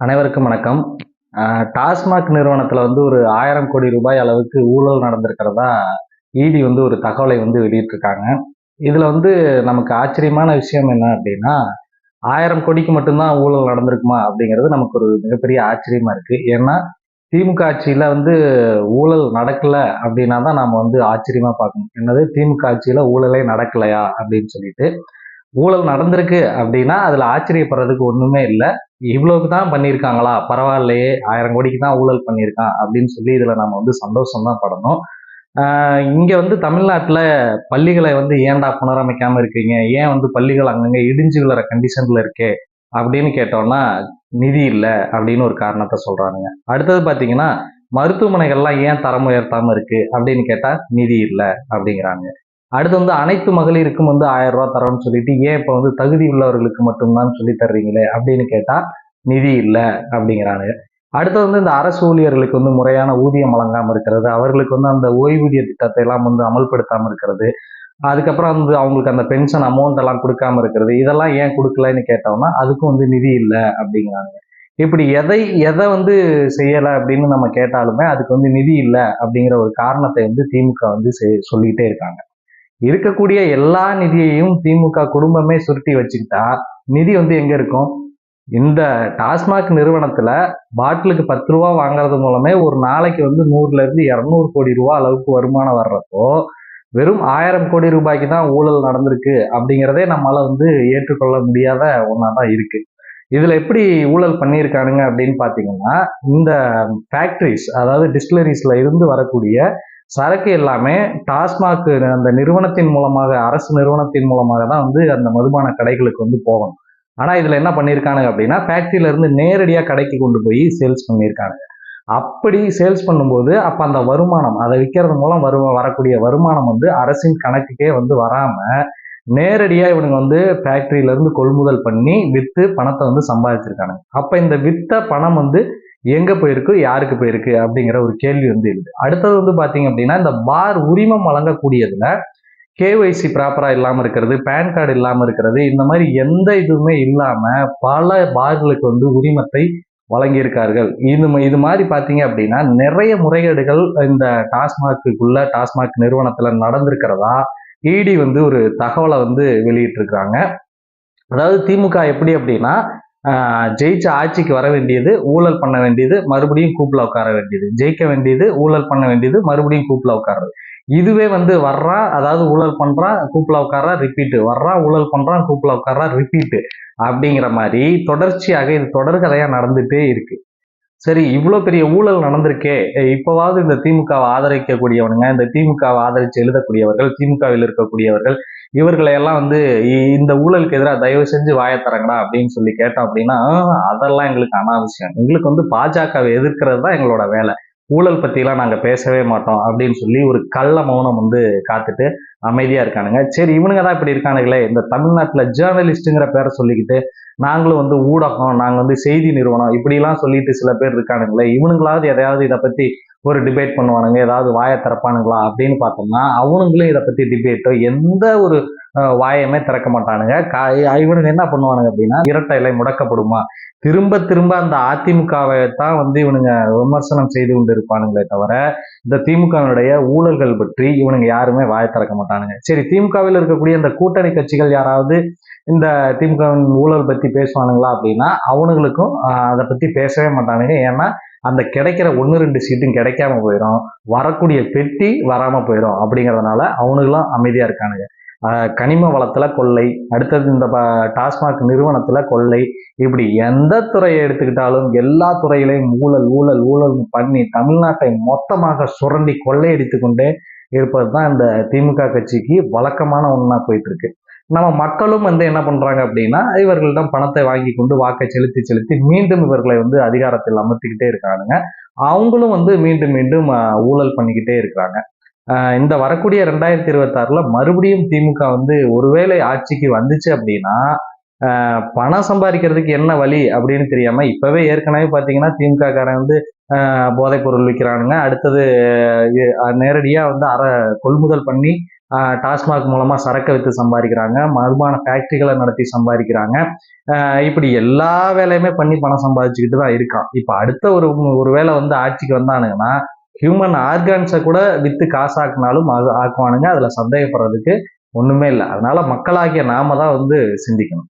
அனைவருக்கும் வணக்கம். டாஸ்மாக் நிறுவனத்தில் வந்து ஒரு ஆயிரம் கோடி ரூபாய் அளவுக்கு ஊழல் நடந்திருக்கிறதா இடி வந்து ஒரு தகவலை வந்து வெளியிட்டிருக்காங்க. இதில் வந்து நமக்கு ஆச்சரியமான விஷயம் என்ன அப்படின்னா ஆயிரம் கோடிக்கு மட்டும்தான் ஊழல் நடந்திருக்குமா அப்படிங்கிறது நமக்கு ஒரு மிகப்பெரிய ஆச்சரியமா இருக்கு. ஏன்னா திமுக ஆட்சியில் வந்து ஊழல் நடக்கலை அப்படின்னா தான் நாம் வந்து ஆச்சரியமாக பார்க்கணும். என்னது? திமுக ஆட்சியில் ஊழலே நடக்கலையா அப்படின்னு சொல்லிட்டு. ஊழல் நடந்திருக்கு அப்படின்னா அதுல ஆச்சரியப்படுறதுக்கு ஒண்ணுமே இல்லை. இவ்வளவுக்கு தான் பண்ணியிருக்காங்களா? பரவாயில்லையே ஆயிரம் கோடிக்கு தான் ஊழல் பண்ணியிருக்கான் அப்படின்னு சொல்லி இதுல நம்ம வந்து சந்தோஷம் தான் படணும். இங்கே இங்க வந்து தமிழ்நாட்டில் பள்ளிகளை வந்து ஏன்டா புனரமைக்காம இருக்கீங்க? ஏன் வந்து பள்ளிகள் அங்கங்கே இடிஞ்சு விழுற கண்டிஷன்ல இருக்கே? அப்படின்னு கேட்டோம்னா நிதி இல்லை அப்படின்னு ஒரு காரணத்தை சொல்றானுங்க. அடுத்தது பார்த்தீங்கன்னா மருத்துவமனைகள்லாம் ஏன் தரம் உயர்த்தாம இருக்கு அப்படின்னு கேட்டா நிதி இல்லை அப்படிங்கிறாங்க அடுத்து வந்து அனைத்து மகளிருக்கும் வந்து ஆயிரம் ரூபா தரோம்னு சொல்லிட்டு ஏன் இப்போ வந்து தகுதி உள்ளவர்களுக்கு மட்டும்தான் சொல்லி தர்றீங்களே அப்படின்னு கேட்டால் நிதி இல்லை அப்படிங்கிறாங்க. அடுத்து வந்து இந்த அரசு ஊழியர்களுக்கு வந்து முறையான ஊதியம் வழங்காமல் இருக்கிறது அவர்களுக்கு வந்து அந்த ஓய்வூதிய திட்டத்தை எல்லாம் வந்து அமல்படுத்தாமல் இருக்கிறது அதுக்கப்புறம் வந்து அவங்களுக்கு அந்த பென்ஷன் அமௌண்ட் எல்லாம் கொடுக்காம இருக்கிறது இதெல்லாம் ஏன் கொடுக்கலன்னு கேட்டோம்னா அதுக்கும் வந்து நிதி இல்லை அப்படிங்கிறாங்க. இப்படி எதை எதை வந்து செய்யலை அப்படின்னு நம்ம கேட்டாலுமே அதுக்கு வந்து நிதி இல்லை அப்படிங்கிற ஒரு காரணத்தை வந்து திமுக வந்து செய்- இருக்காங்க. இருக்கக்கூடிய எல்லா நிதியையும் திமுக குடும்பமே சுருட்டி வச்சுக்கிட்டா நிதி வந்து எங்க இருக்கும்? இந்த டாஸ்மாக் நிறுவனத்துல பாட்டிலுக்கு பத்து ரூபா வாங்குறது மூலமே ஒரு நாளைக்கு வந்து நூறுல இருந்து இரநூறு கோடி ரூபா அளவுக்கு வருமானம் வர்றப்போ வெறும் ஆயிரம் கோடி ரூபாய்க்கு தான் ஊழல் நடந்திருக்கு அப்படிங்கிறதே நம்மளால வந்து ஏற்றுக்கொள்ள முடியாத ஒன்றா தான் இருக்கு. இதுல எப்படி ஊழல் பண்ணியிருக்கானுங்க அப்படின்னு பாத்தீங்கன்னா இந்த ஃபேக்டரிஸ் அதாவது டிஸ்டிலரிஸ்ல இருந்து வரக்கூடிய சரக்கு எல்லாமே டாஸ்மாக் அந்த நிறுவனத்தின் மூலமாக அரசு நிறுவனத்தின் மூலமாக தான் வந்து அந்த மதுபான கடைகளுக்கு வந்து போகணும். ஆனா இதுல என்ன பண்ணியிருக்கானுங்க அப்படின்னா ஃபேக்டரியில இருந்து கடைக்கு கொண்டு போய் சேல்ஸ் பண்ணியிருக்காங்க அப்படி சேல்ஸ் பண்ணும்போது அப்ப அந்த வருமானம் அதை விற்கிறது மூலம் வரு வரக்கூடிய வருமானம் வந்து அரசின் கணக்குக்கே வந்து வராம நேரடியாக இவனுங்க வந்து ஃபேக்டரியில இருந்து கொள்முதல் பண்ணி வித்து பணத்தை வந்து சம்பாதிச்சிருக்கானுங்க. அப்ப இந்த வித்த பணம் வந்து எங்க போயிருக்கு யாருக்கு போயிருக்கு அப்படிங்கிற ஒரு கேள்வி வந்து இருக்குது அடுத்தது வந்து பாத்தீங்க அப்படின்னா இந்த பார் உரிமம் வழங்கக்கூடியதுல கேஒய்சி ப்ராப்பரா இல்லாம இருக்கிறது பேன் கார்டு இல்லாம இருக்கிறது இந்த மாதிரி எந்த இதுவுமே இல்லாம பல பார்களுக்கு வந்து உரிமத்தை வழங்கியிருக்கார்கள். இது இது மாதிரி பார்த்தீங்க அப்படின்னா நிறைய முறைகேடுகள் இந்த டாஸ்மாக்குள்ள டாஸ்மாக் நிறுவனத்துல நடந்திருக்கிறதா இடி வந்து ஒரு தகவலை வந்து வெளியிட்டிருக்கிறாங்க. அதாவது திமுக எப்படி அப்படின்னா ஜெயிச்ச ஆட்சிக்கு வர வேண்டியது ஊழல் பண்ண வேண்டியது மறுபடியும் கூப்பில் உட்கார வேண்டியது. ஜெயிக்க வேண்டியது ஊழல் பண்ண வேண்டியது மறுபடியும் கூப்பில் உட்கார்றது. இதுவே வந்து வர்றான் அதாவது ஊழல் பண்றான் கூப்பில் உட்காரா ரிப்பீட்டு வர்றான் ஊழல் பண்றான் கூப்பில் உட்காரா ரிப்பீட்டு அப்படிங்கிற மாதிரி தொடர்ச்சியாக இது தொடர்கதையா நடந்துட்டே இருக்கு. சரி இவ்வளோ பெரிய ஊழல் நடந்திருக்கே. இப்போவாவது இந்த திமுகவை ஆதரிக்கக்கூடியவனுங்க இந்த திமுகவை ஆதரித்து எழுதக்கூடியவர்கள் திமுகவில் இருக்கக்கூடியவர்கள் இவர்களை எல்லாம் வந்து இந்த ஊழலுக்கு எதிராக தயவு செஞ்சு வாயை தரங்கடா அப்படின்னு சொல்லி கேட்டோம் அப்படின்னா அதெல்லாம் எங்களுக்கு அனாவசியம். எங்களுக்கு வந்து பாஜகவை எதிர்க்கிறது தான் எங்களோட வேலை. ஊழல் பற்றிலாம் நாங்க பேசவே மாட்டோம் அப்படின்னு சொல்லி ஒரு கள்ள மௌனம் வந்து காத்துட்டு அமைதியா இருக்கானுங்க. சரி இவனுங்க தான் இப்படி இருக்கானுங்களே. இந்த தமிழ்நாட்டுல ஜேர்னலிஸ்ட்டுங்கிற பேரை சொல்லிக்கிட்டு நாங்களும் வந்து ஊடகம் நாங்கள் வந்து செய்தி நிறுவனம் இப்படிலாம் சொல்லிட்டு சில பேர் இருக்கானுங்களே. இவனுங்களாவது எதையாவது இதை பத்தி ஒரு டிபேட் பண்ணுவானுங்க ஏதாவது வாயை திறப்பானுங்களா அப்படின்னு பார்த்தோம்னா அவனுங்களும் இதை பத்தி டிபேட்டோ எந்த ஒரு வாயமே திறக்க மாட்டானுங்க. கா- இவனுங்க என்ன பண்ணுவானுங்க அப்படின்னா இரட்டை இலை முடக்கப்படுமா? திரும்ப திரும்ப அந்த அதிமுகவை தான் வந்து இவனுங்க விமர்சனம் செய்து கொண்டு இருப்பானுங்களே தவிர இந்த திமுகவினுடைய ஊழல்கள் பற்றி இவனுங்க யாருமே வாயை திறக்க மாட்டாங்க. மாட்டானுங்க. சரி திமுகவில் இருக்கக்கூடிய இந்த கூட்டணி கட்சிகள் யாராவது இந்த திமுகவின் ஊழல் பத்தி பேசுவானுங்களா அப்படின்னா அவனுங்களுக்கும் அதை பத்தி பேசவே மாட்டானுங்க. ஏன்னா அந்த கிடைக்கிற ஒன்று ரெண்டு சீட்டும் கிடைக்காம போயிடும் வரக்கூடிய பெட்டி வராம போயிடும் அப்படிங்கறதுனால அவனுங்களும் அமைதியா இருக்கானுங்க. கனிம வளத்துல கொள்ளை அடுத்தது இந்த டாஸ்மாக் நிறுவனத்துல கொள்ளை இப்படி எந்த துறையை எடுத்துக்கிட்டாலும் எல்லா துறையிலையும் ஊழல் ஊழல் ஊழல் பண்ணி தமிழ்நாட்டை மொத்தமாக சுரண்டி கொள்ளையடித்து கொண்டே இருப்பது தான் இந்த திமுக கட்சிக்கு வழக்கமான ஒன்றா போயிட்டு இருக்கு நம்ம மக்களும் வந்து என்ன பண்றாங்க அப்படின்னா இவர்களிடம் பணத்தை வாங்கி கொண்டு வாக்கை செலுத்தி செலுத்தி மீண்டும் இவர்களை வந்து அதிகாரத்தில் அமர்த்திக்கிட்டே இருக்கானுங்க அவங்களும் வந்து மீண்டும் மீண்டும் ஊழல் பண்ணிக்கிட்டே இருக்கிறாங்க. இந்த வரக்கூடிய ரெண்டாயிரத்தி இருபத்தாறுல மறுபடியும் திமுக வந்து ஒருவேளை ஆட்சிக்கு வந்துச்சு அப்படின்னா பணம் சம்பாதிக்கிறதுக்கு என்ன வழி அப்படின்னு தெரியாம இப்பவே ஏற்கனவே பாத்தீங்கன்னா திமுக காரன் வந்து போதைப்பொருள் விற்கிறானுங்க அடுத்தது நேரடியாக வந்து அற கொள்முதல் பண்ணி டாஸ்மாக் மூலமாக சரக்கு விற்று சம்பாதிக்கிறாங்க. மதுபான ஃபேக்ட்ரிகளை நடத்தி சம்பாதிக்கிறாங்க. இப்படி எல்லா வேலையுமே பண்ணி பணம் சம்பாதிச்சுக்கிட்டு தான் இருக்கான். இப்போ அடுத்த ஒரு ஒரு வேளை வந்து ஆட்சிக்கு வந்தானுங்கன்னா ஹியூமன் ஆர்கான்ஸை கூட விற்று காசாக்குனாலும் அது ஆக்குவானுங்க. அதில் சந்தேகப்படுறதுக்கு ஒன்றுமே இல்லை. அதனால மக்களாகிய நாம தான் வந்து சிந்திக்கணும்.